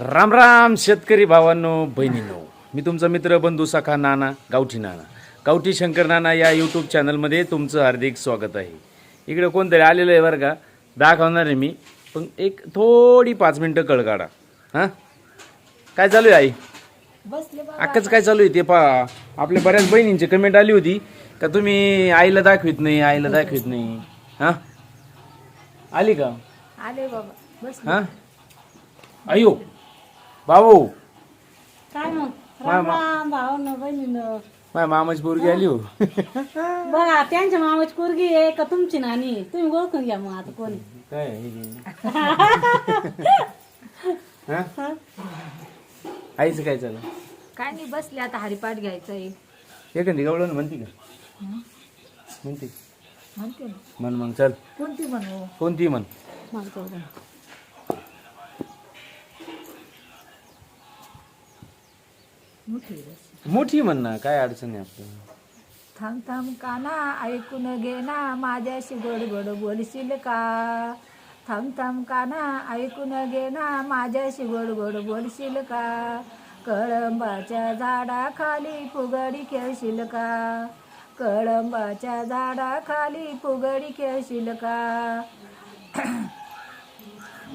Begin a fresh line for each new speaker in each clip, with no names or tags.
राम राम शेतकरी भावांनो बहिणींनो. मी तुमचा मित्र बंधू सखा नाना गावठी नाना. गावठी शंकर नाना या यूट्यूब चॅनलमध्ये तुमचं हार्दिक स्वागत आहे. इकडे कोणतरी आलेलं आहे बरं का? दाखवणार आहे मी. पण एक थोडी पाच मिनटं कळ काढा. हां? काय चालू आहे आई? अक्काच काय चालू आहे ते पा आपल्या बऱ्याच बहिणींची कमेंट आली होती. का तुम्ही आईला दाखवित नाही आईला दाखवित नाही? हां? आली का?
आले बाबा.
हां? अयो बाबू.
काय मग? राम
मा-
राम भावानं बहिणीनं.
माझ्या मामाची पोरगी आली हो.
बघा त्यांच्या मामाची पोरगी आहे का तुमची नानी? आहे? तुम्ही ओळखून घ्या मग आता कोणी.
काय हा? आईचं काय चालू
काय नाही बसले आता हरिपाठ घ्यायचं आहे
एखादी गवळण म्हणते का? म्हणते.
म्हणते ना.
म्हण मग चल.
कोणती म्हणू
कोणती म्हण.
मोठी म्हणणं
मोठी म्हण ना काय अडचण आहे आपलं.
थांब थांब काना ऐकून घे ना माझ्याशी गोड गोड बोलशील का? थांब थांब काना ऐकून घे ना माझ्याशी गोड गोड बोलशील का? कळंबाच्या झाडाखाली फुगडी खेळशील का? कळंबाच्या झाडाखाली फुगडी खेळशील का?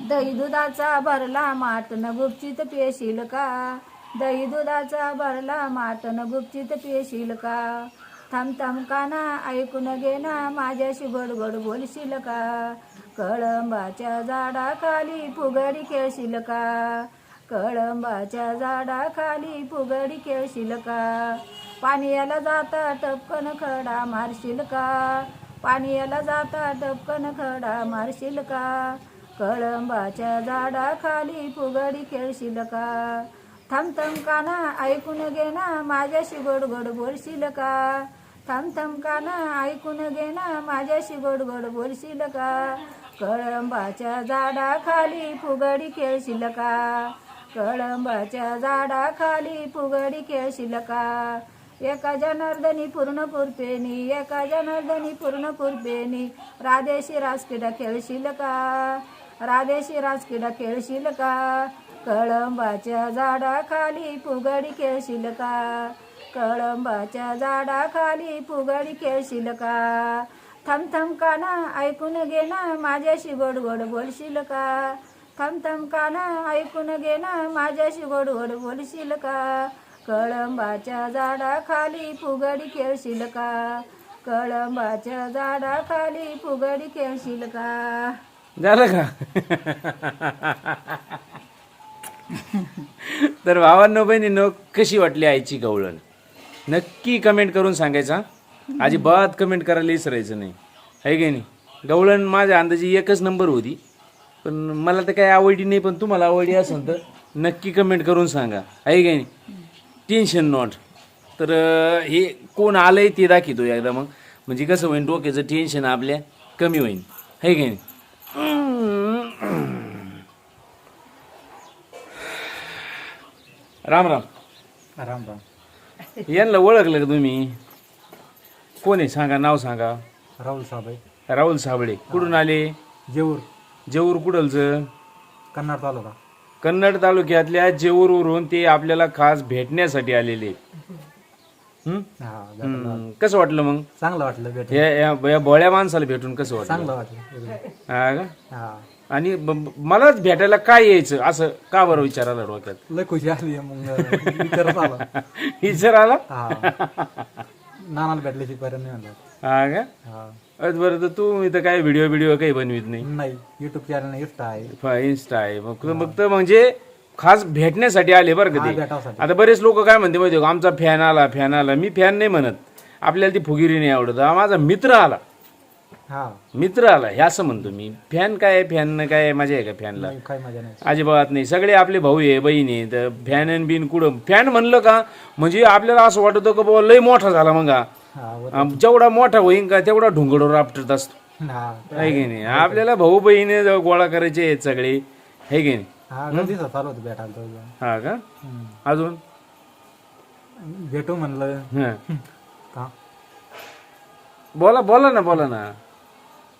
दही दुधाचा भरला माटन गुपचित पेशील का? दही दुधाचा भरला माटन गुपचित पेशील का? थांब थांब काना ऐकून घे ना माझ्याशी गडगड बोलशील का? कळंबाच्या झाडाखाली फुगडी खेळशील का? कळंबाच्या झाडाखाली फुगडी खेळशील का? पाण्याला जाता टपकन खडा मारशील का? पाण्याला जाता टपकन खडा मारशील का? कळंबाच्या झाडाखाली फुगडी खेळशील का? थांब थांब काना ऐकून घे ना माझ्याशी गोड गोड बोलशील का? थांब थांब काना ऐकून घे ना माझ्याशी गोड गोड बोलशील का? कळंबाच्या झाडाखाली फुगडी खेळशील का? कळंबाच्या झाडाखाली फुगडी खेळशील का? एका जनार्दनी पूर्ण पुरपेनी एका जनार्दनी पूर्ण पुरपेनी राधेशी राजकिडा खेळशील का? राधेशी राजकिडा खेळशील का? कळंबाच्या झाडाखाली फुगडी खेळशील का? कळंबाच्या झाडाखाली फुगडी खेळशील का? थांब थांब काना ऐकून घे ना माझ्याशी गोड गोड बोलशील का? थांब थांब काना ऐकून घे ना माझ्याशी गोड गोड बोलशील का? कळंबाच्या झाडाखाली फुगडी खेळशील का? कळंबाच्या झाडाखाली फुगडी खेळशील का?
झालं का? तर भावांनो बहिणींनो कशी वाटली आईची गवळण? नक्की कमेंट करून सांगायचा आजी अजिबात कमेंट करायला विसरायचं नाही. आहे की नाही? गवळण माझ्या अंदाजी एकच नंबर होती. पण मला तर काही आवडी नाही पण तुम्हाला आवडी असेल तर नक्की कमेंट करून सांगा. आहे की नाही? टेन्शन नॉट तर हे कोण आलंय ते दाखवतो एकदा मग. म्हणजे कसं होईन डोक्याचं टेन्शन आपल्या कमी होईन. आहे की नाही? राम राम.
राम राम.
यांना ओळखलं का तुम्ही? कोण आहे? सांगा नाव सांगा.
राहुल साहेब आहे
राहुल साबळे. कुठून आले?
जेऊर.
जेऊर कुडलचं
कन्नड तालुका.
कन्नड तालुक्यातल्या जेऊरवरून ते आपल्याला खास भेटण्यासाठी आलेले. हं?
हा
हं, कसं वाटलं मग?
चांगलं वाटलं भेट
या या- या भोळ्या माणसाला भेटून कसं वाटलं?
चांगलं वाटलं.
हा का?
हा.
आणि मलाच भेटायला काय यायचं? असं का बरं विचारायला डोक्यात?
लय खुशी आली मग. आला.
विचार आला
हा. नानाला भेटल्याची पर्यंत नाही म्हणलं.
हा का?
हा.
बरं तर तू इथं काय व्हिडिओ व्हिडिओ काही बनवित नाही?
नाही. युट्यूब चॅनल आहे.
फ- इन्स्टा आहे. मग फक्त म्हणजे खास भेटण्यासाठी आले बरं का ते? आता बरेच लोक काय म्हणते माहिती का? आमचा फॅन आला फॅन आला. मी फॅन नाही म्हणत. आपल्याला ती फुगिरी नाही आवडत. हा माझा मित्र आला. मित्र आला हे असं म्हणतो मी. फॅन काय आहे, फॅन काय आहे, मजा आहे का फॅनला?
काही मजा नाही.
अजिबात नाही. सगळे आपले भाऊ आहे बहीण आहे तर फॅन अन बिन कुठं? फॅन म्हणलं का म्हणजे आपल्याला असं वाटतं का बाबा लय मोठा झाला मग. हा.
हा वर-
जेवढा मोठा होईन का तेवढा ढुंगडवर आपटत असतो.
हा.
आहे की नाही? आपल्याला भाऊ बहिणी गोळा करायचे आहेत सगळे. आहे की नाही?
हा कधीच चालू होतं भेटायला तो
हा का?
हम्म.
अजून?
भेटू म्हणलं.
हं.
का?
बोला बोला ना बोला ना.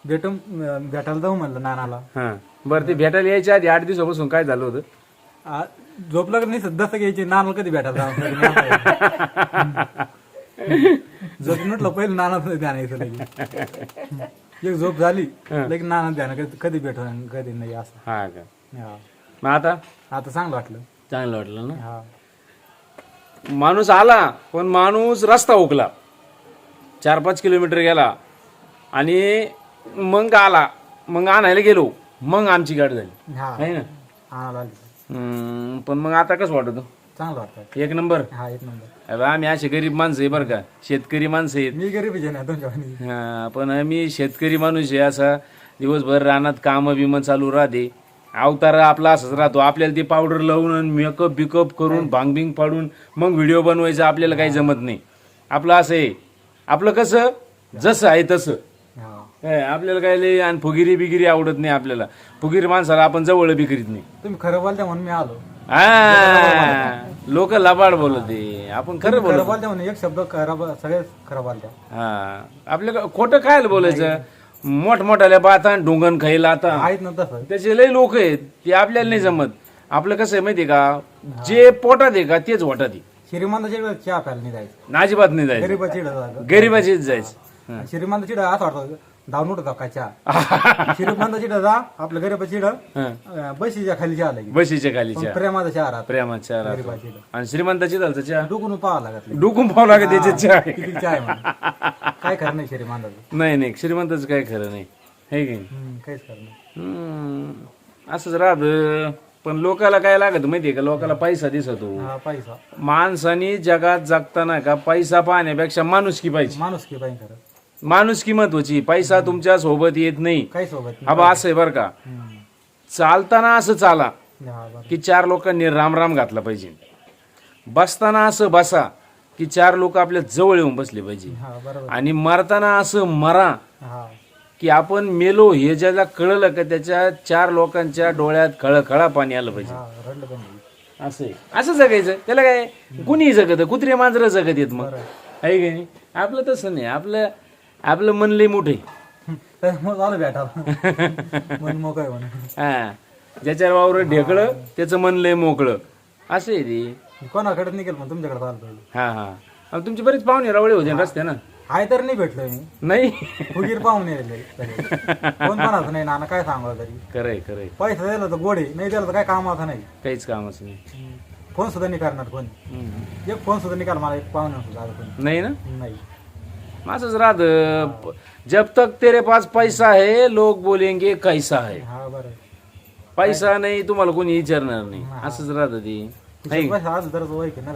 भेटू भेटायला जाऊ म्हणलं नानाला.
हा. बरं ते भेटायला यायच्या आधी आठ दिवसापासून काय झालं होतं?
आ, झोपलं का नाही दस्त घ्यायची नाना कधी भेटायला झोप म्हटलं पहिलं नाना ध्यान यायचं एक झोप झाली लगेच नाना ध्यान कधी- कधी भेट कधी नाही असं.
हा का?
हा.
मग आता?
आता चांगलं वाटलं.
चांगलं वाटलं ना?
हा.
माणूस आला पण माणूस रस्ता ओकला चार पाच किलोमीटर गेला आणि मग आला. मग आणायला गेलो. मग आमची गाडी झाली.
हा.
आहे ना?
आणायला आली.
हम्म, पण मग आता कसं वाटत?
चांगलं वाटतं
एक नंबर?
हा एक नंबर.
अबे, आम्ही असे गरीब माणसं आहे बरं का. शेतकरी माणसं आहेत.
मी गरीब आहे ना तुमच्या वाणी.
हा, पण आम्ही शेतकरी माणूस आहे असा. दिवसभर रानात कामं बिमं चालू राहते. अवतार आपला असंच राहतो. आपल्याला ते पावडर लावून मेकअप बिकअप करून भांगबिंग पाडून मग व्हिडिओ बनवायचं आपल्याला काही जमत नाही. आपलं असं आहे. आपलं कसं? जसं आहे तसं.
हा
आपल्याला काय आणि फुगिरी बिगिरी आवडत नाही आपल्याला. फुगिरी माणसाला आपण जवळ बिकरीत नाही.
तुम्ही खरं बोलता म्हणून मी आलो.
हा लोक लबाड बोलते आपण खरं
खरं
बोलतो
बोलता म्हणून एक शब्द खरं बोल- सगळे खरं बोलता
हा आपल्या खोटं काय बोलायचं? मोठमोठ्याल्या बाता डोंगण खायला आता
आहेत ना तसं.
त्याचे लय लोक आहेत ते आपल्याला नाही जमत. आपलं कसं आहे माहितीये का? जे पोटात आहे का तेच वाटत आहे.
श्रीमंताच्या इकडे चहा प्यायला नाही जायचं.
नाजीबात नाही जायचं.
गरीबाची इकडे जायचं.
गरीबाचीच जायचं.
इकडे असं वाटतं धावून उठत का चहा श्रीमंताची इकडे जा आपल्या गरीबाची
हा.
बशीच्या खाली चहा लागेल
बशीच्या खालीच्या प्रेमाच्या.
गरीबाची इकडं.
आणि श्रीमंताची झालं चहा?
डुकून पाहावं लागत
डुकून पाहावं लागत त्याच्यात चहा.
काय खरं नाही श्रीमंताचं.
नाही नाही श्रीमंताचं काय खरं नाही. हे की
काहीच खरं नाही.
असंच राहत. पण लोकाला काय लागत माहितीये का? लोकाला पैसा दिसतो.
पैसा.
माणसाने जगात जगताना का? पैसा पाहण्यापेक्षा माणुसकी पाहिजे.
माणूस की पाहिजे खरं.
माणुसकी महत्वाची पैसा तुमच्यासोबत येत नाही.
काही सोबत नाही.
हा बा असं आहे बरं का.
हम्म.
चालताना असं चाला
हा, बरं.
की चार लोकांनी राम राम घातला पाहिजे. बसताना असं बसा की चार लोक आपल्या जवळ येऊन बसले पाहिजे.
हा बरोबर.
आणि मरताना असं मरा
हा.
की आपण मेलो हे ज्याला कळलं का त्याच्या चार लोकांच्या डोळ्यात खळखळा पाणी आलं पाहिजे.
हा रडलं पण नाही.
असं आहे. असं जगायचं. त्याला काय? कुणी जगत. कुत्रे मांजरं जगत येत मग. आहे की नाही? आपलं तसं नाही. आपलं आपलं मन लय मोठे
तर मग झालं भेटायला. मन मोकळ म्हणून.
हा. ज्याच्या वावर ढेकळं त्याचं मन लय मोकळं. असं आहे ते.
कोणाकडे निघेल पण तुमच्याकडे आलं पाहिजे
हा हा. अहो, तुमचे बरेच पाहुणे रावळे होते ना रस्त्यानं.
आहे तर नाही भेटलोय मी.
नाही.
फुगीर पाहून येईल कोण नाही नाना काय सांगा तरी.
खरंय खरंय.
पैसा दिला तर गोडे नाही दिला तर काय कामाचं नाही.
काहीच कामच नाही.
फोन सुद्धा नाही करणार कोणी.
हम्म.
एक फोन सुद्धा निकाल मला एक पाहुणे सुद्धा आलं कोणी.
नाही ना?
नाही.
असंच राहत. जब तक तेरे पास पैसा है लोग बोलेंगे कैसा है.
हा बरं.
पैसा नाही तुम्हाला कोणी विचारणार नाही. असंच राहत ते. नाही.
आज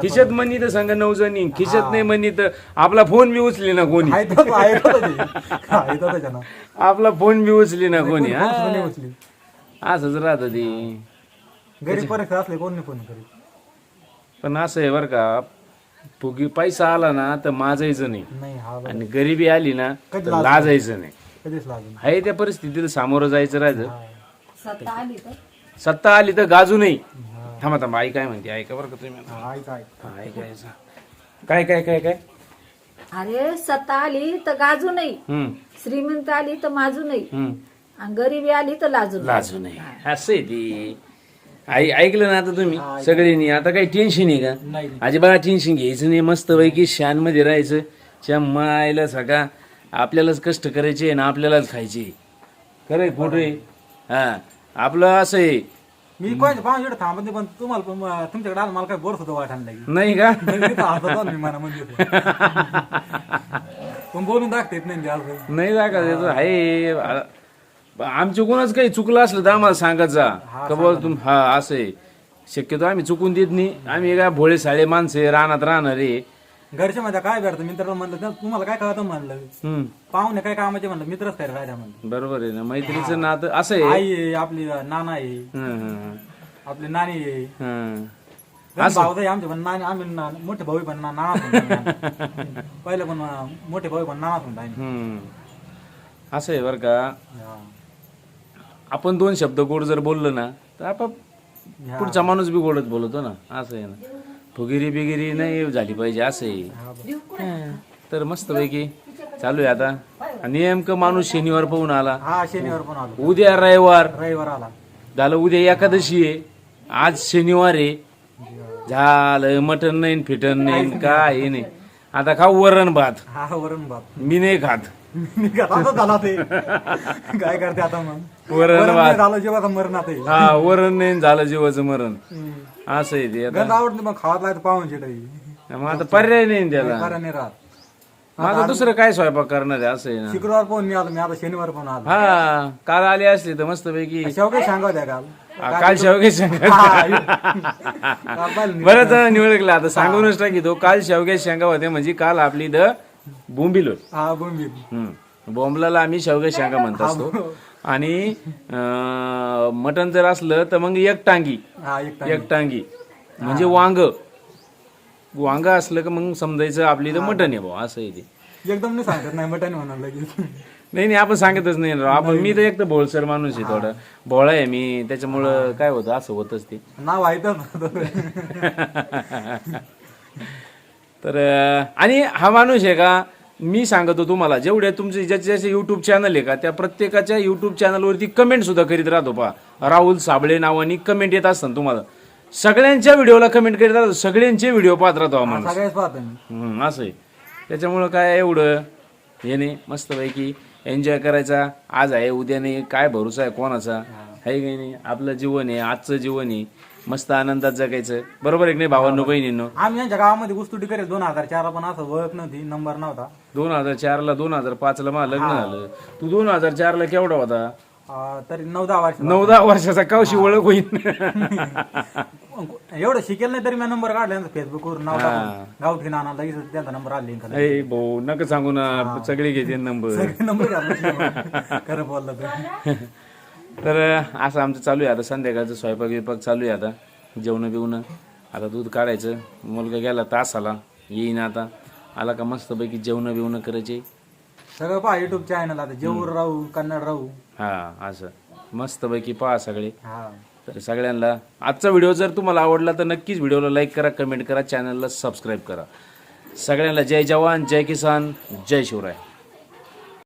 खिशात म्हणली तर सांगा नऊ जणी. खिशात नाही म्हणली तर आपला फोन बी उचली ना कोणी?
आहे आहे. आहे.
आपला फोन बी उचली ना कोणी.
उचली.
असंच राहत ते.
गरीब परिस्थिती असले कोण फोन करी
पण असं आहे बरं का. फुगी पैसा आला ना तर माजायचं नाही.
हा
आणि गरिबी आली ना तर लाजायचं नाही.
कधीच
आहे त्या परिस्थितीला सामोरं जायचं राहायचं
सत्ता आली तर?
सत्ता आली तर गाजू नाही. थांबा थांबा आई काय म्हणते? ऐका बरं का तुम्ही
हा,
ऐकायचं काय काय काय काय?
अरे सत्ता आली तर गाजू नाही.
हम्म.
श्रीमंत आली तर माजू नाही.
हम्म.
आणि गरिबी आली तर लाजू नाही.
लाजू नाही. असं आहे ती. आई ऐकलं ना आता तुम्ही? सगळ्यांनी. आता काही टेन्शन आहे का?
नाही.
अजिबात टेन्शन घ्यायचं नाही. मस्त पैकी शानमध्ये राहायचं. च्या मायला सगळा आपल्यालाच कष्ट करायचे ना आपल्यालाच खायचे. खरंय खोटं आहे? हा. आपलं असं आहे.
मी कोणाच्या पाहुणे थांबत नाही पण तुम्हाला पण तुमच्याकडे आलं मला काय बोर सुद्धा वाटायला लागेल.
नाही का?
मी होतो. पण बोलून दाखता येत नाही ते असं
नाही आहे. आ- आमच्या कोणाच काही चुकलं असलं तर आम्हाला सांगत जा. का बोल तुम हा असं आहे शक्यतो आम्ही चुकून देत नाही. आम्ही काय भोळे साळे माणसं आहे, रानात राहणार आहे.
घरच्या मध्ये काय भेटतं मित्राला म्हणलं "त्या- तुम्हाला काय कळतं म्हणलं?
हम्म.
पाहुणे काय कामाचे म्हणलं? मित्रच काय राहिला म्हणलं.
बरोबर आहे ना. मैत्रीचं नातं असं आहे
आई आहे आपली नाना आहे.
हं, हं,
आपली नानी आहे.
हं.
भाऊ तर आमचे पण नानी आम्ही ना- मोठे भाऊ पण ना- पहिलं पण अं, मोठे भाऊ पण नाना म्हणतो आम्ही
हं. असं आहे बरं का.
हा.
आपण दोन शब्द गोड जर बोललो ना तर आपण. पुढचा माणूस बी गोडच बोलतो ना असं आहे ना. फुगिरी बिगिरी नाही झाली पाहिजे असं आहे. तर मस्त पैकी चालू आहे आता. नेमकं माणूस शनिवार पाहून आला.
हा शनिवार पण आलो.
उद्या रविवार.
रविवार आला.
झालं उद्या एकादशी आहे. आज शनिवार आहे. झालं मटन नाही फिटन नाही काय नाही. आता खाऊ वरण भात.
हा वरण भात.
मी नाही खात.
आता झाला ते. काय करते आता मग?
वरण
झालं जेव्हा आता मरण आता येईल.
हा वरण नाही झालं जीवाचं मरण. असं आहे ते
गंध
आता
आवडते मग खावात लागतं पाहून चिटाई
मग आता पर्याय नाही त्याला.
नाही राहत.
मग आता दुसरं काय स्वयंपाक करणार आहे? असं आहे ना.
शुक्रवार पाहून मी आलो मी आता शनिवार पाहून आलो.
हा काल आली असली तर मस्त पैकी
शेव काही सांगा होत्या काल
काल शेवगे शेंगा
काल पाहिलं
बरंच निवडकलं आता सांगूनच टाकी तो. काल शेवगे शेंगा होते म्हणजे काल आपली द बोंबिल
हा
हम्म. बोंबलाला आम्ही शेवगे शेंगा म्हणत असतो. आणि मटण जर असलं तर मग एक टांगी.
हा एक
टांगी. म्हणजे वांग. वांग असलं का मग समजायचं आपली तर मटण आहे भाऊ असं ते.
एकदम नाही सांगत नाही मटण म्हणून लगेच.
नाही नाही आपण सांगतच नाही राव. आपण मी तर एक तर भोळसर माणूस आहे थोडं. भोळा आहे मी. त्याच्यामुळं काय होतं असं होतच ते.
नाव आहे तर
तर आणि हा माणूस आहे का मी सांगतो तुम्हाला जेवढे तुमचे ज्याचे ज्याचे युट्यूब चॅनल आहे का त्या प्रत्येकाच्या युट्यूब चॅनलवरती कमेंट सुद्धा करीत राहतो पा राहुल साबळे नावानी कमेंट येत असतात तुम्हाला. सगळ्यांच्या व्हिडिओला कमेंट करीत राहतो सगळ्यांचे व्हिडिओ पाहत राहतो हा माणूस.
सगळ्याच पाहतो मी.
हम्म, असं आहे. त्याच्यामुळं काय एवढं? हे नाही मस्तपैकी एन्जॉय करायचा. आज आहे उद्या नाही काय भरोसा आहे कोणाचा? आहे काही नाही? आपलं जीवन आहे आजचं जीवन आहे. मस्त आनंदात जगायचं. बरोबर आहे की नाही भावांनो बहिणींनो?
आम्ही यांच्या गावामध्ये गुस्तुटी करेल दोन हजार चार पण असं ओळख नव्हती नंबर नव्हता.
दोन हजार चारला दोन हजार पाचला मला लग्न झालं. तू दोन हजार चारला केवढा होता?
अं, तरी नऊ दहा वर्ष
नऊ दहा वर्षाचा कवशी ओळख होईल?
एवढं शिकेल नाही तरी मी नंबर काढला फेसबुकवर नाव टाकून. गावठी नाना लगेच त्यांचा नंबर आले
ए भाऊ नका सांगू ना सगळे घेते नंबर.
नंबर खरं बोललं तर.
तर असं आमचं चालू आहे आता. संध्याकाळचं स्वयंपाक बिपाक चालू आहे आता. जेवण बिवणं. आता दूध काढायचं. मुलगा गेला तासाला. येईन आता. आला का मस्तपैकी जेवण बिवणं करायचे.
सगळं पहा युट्यूब चॅनल आता. जेऊर राहू कन्नड राहू.
हा असं. मस्तपैकी पहा सगळे.
हा.
तर सगळ्यांना आजचा व्हिडिओ जर तुम्हाला आवडला तर नक्कीच व्हिडिओला लाईक करा कमेंट करा चॅनलला सबस्क्राईब करा. सगळ्यांना जय जवान जय किसान जय शिवराय.